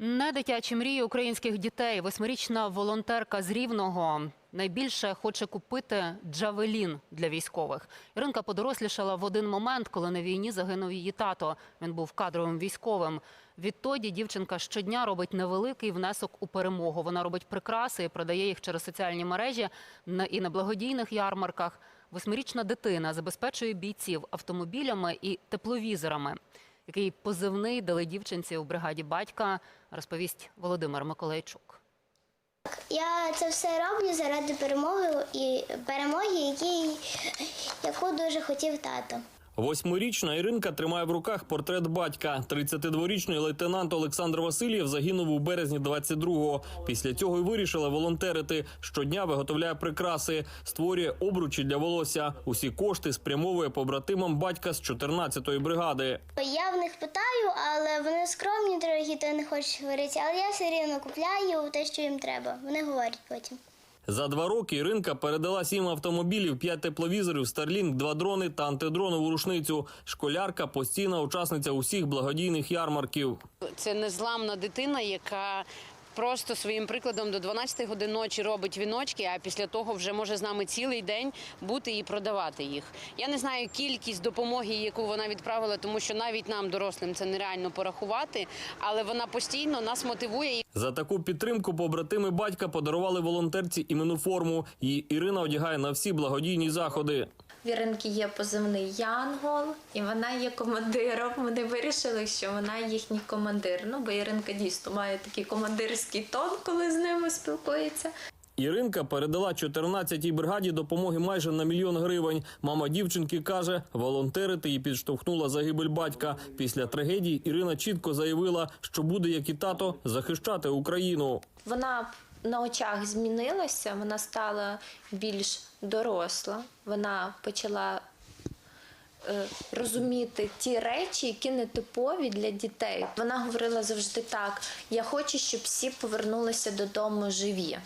Не дитячі мрії українських дітей. Восьмирічна волонтерка з Рівного найбільше хоче купити джавелін для військових. Іринка подорослішала в один момент, коли на війні загинув її тато. Він був кадровим військовим. Відтоді дівчинка щодня робить невеликий внесок у перемогу. Вона робить прикраси і продає їх через соціальні мережі і на благодійних ярмарках. Восьмирічна дитина забезпечує бійців автомобілями і тепловізорами. Який позивний дали дівчинці у бригаді батька, розповість Володимир Миколайчук. Я це все роблю заради перемоги і перемоги, які, яку дуже хотів тато. Восьмирічна Іринка тримає в руках портрет батька. 32-річний лейтенант Олександр Васильєв загинув у березні 22-го. Після цього й вирішила волонтерити. Щодня виготовляє прикраси, створює обручі для волосся. Усі кошти спрямовує побратимам батька з 14-ї бригади. Я в них питаю, але вони скромні, дорогі, то не хочуть говорити. Але я все рівно купляю те, що їм треба. Вони говорять потім. За два роки Іринка передала сім автомобілів, п'ять тепловізорів, Starlink, два дрони та антидронову рушницю. Школярка постійна учасниця усіх благодійних ярмарків. Це незламна дитина, яка просто своїм прикладом до 12 годин ночі робить віночки, а після того вже може з нами цілий день бути і продавати їх. Я не знаю кількість допомоги, яку вона відправила, тому що навіть нам, дорослим, це нереально порахувати, але вона постійно нас мотивує. За таку підтримку побратими батька подарували волонтерці іменну форму. Її Ірина одягає на всі благодійні заходи. В Іринки є позивний Янгол, і вона є командиром. Вони вирішили, що вона їхній командир. Ну, бо Іринка дійсно має такий командирський тон, коли з ними спілкується. Іринка передала 14-й бригаді допомоги майже на мільйон гривень. Мама дівчинки каже, волонтерити її підштовхнула загибель батька. Після трагедії Ірина чітко заявила, що буде, як і тато, захищати Україну. Вона на очах змінилася, вона стала більш доросла. Вона почала е, розуміти ті речі, які не типові для дітей. Вона говорила завжди так: я хочу, щоб всі повернулися додому живі.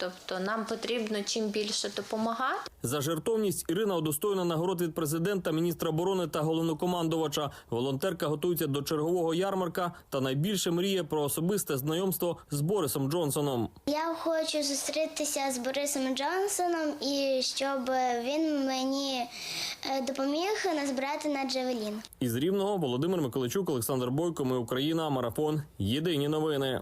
Тобто нам потрібно чим більше допомагати. За жертовність Ірина удостоєна нагород від президента, міністра оборони та головнокомандувача. Волонтерка готується до чергового ярмарка та найбільше мріє про особисте знайомство з Борисом Джонсоном. Я хочу зустрітися з Борисом Джонсоном і щоб він мені е, допоміг назбирати на Джавелін. Із Рівного Володимир Миколайчук, Олександр Бойко. Ми Україна. Марафон. Єдині новини.